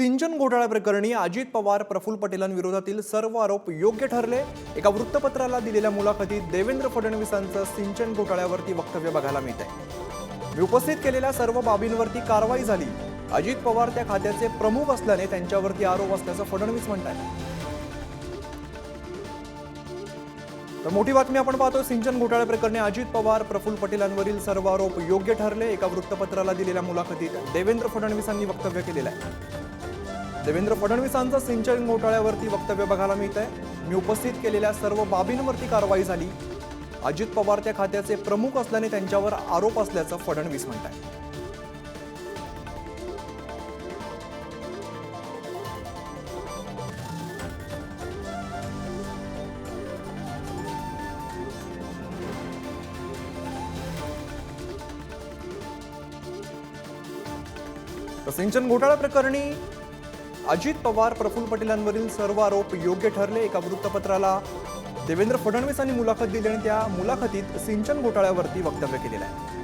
सिंचन घोटाळा प्रकरणी अजित पवार प्रफुल्ल पटेलांविरोधातील सर्व आरोप योग्य ठरले. एका वृत्तपत्राला दिलेल्या मुलाखतीत देवेंद्र फडणवीसांचं सिंचन घोटाळ्यावरती वक्तव्य बघायला मिळत आहे मी उपस्थित केलेल्या सर्व बाबींवरती कारवाई झाली. अजित पवार त्या खात्याचे प्रमुख असल्याने त्यांच्यावरती आरोप असल्याचं फडणवीस म्हणतात तर मोठी बातमी आपण पाहतो सिंचन घोटाळ्या प्रकरणी अजित पवार प्रफुल्ल पटेलांवरील सर्व आरोप योग्य ठरले. एका वृत्तपत्राला दिलेल्या मुलाखतीत देवेंद्र फडणवीसांनी वक्तव्य केलेलं आहे. देवेंद्र फडणवीसांचं सिंचन घोटाळ्यावरती वक्तव्य बघायला मिळत आहे मी उपस्थित केलेल्या सर्व बाबींवरती कारवाई झाली. अजित पवार त्या खात्याचे प्रमुख असल्याने त्यांच्यावर आरोप असल्याचं फडणवीस म्हणत तर सिंचन घोटाळा प्रकरणी अजित पवार प्रफुल्ल पटेलांवरील सर्व आरोप योग्य ठरले एका वृत्तपत्राला. देवेंद्र फडणवीसांनी मुलाखत दिली आणि त्या मुलाखतीत सिंचन घोटाळ्यावरती वक्तव्य केलेलं आहे.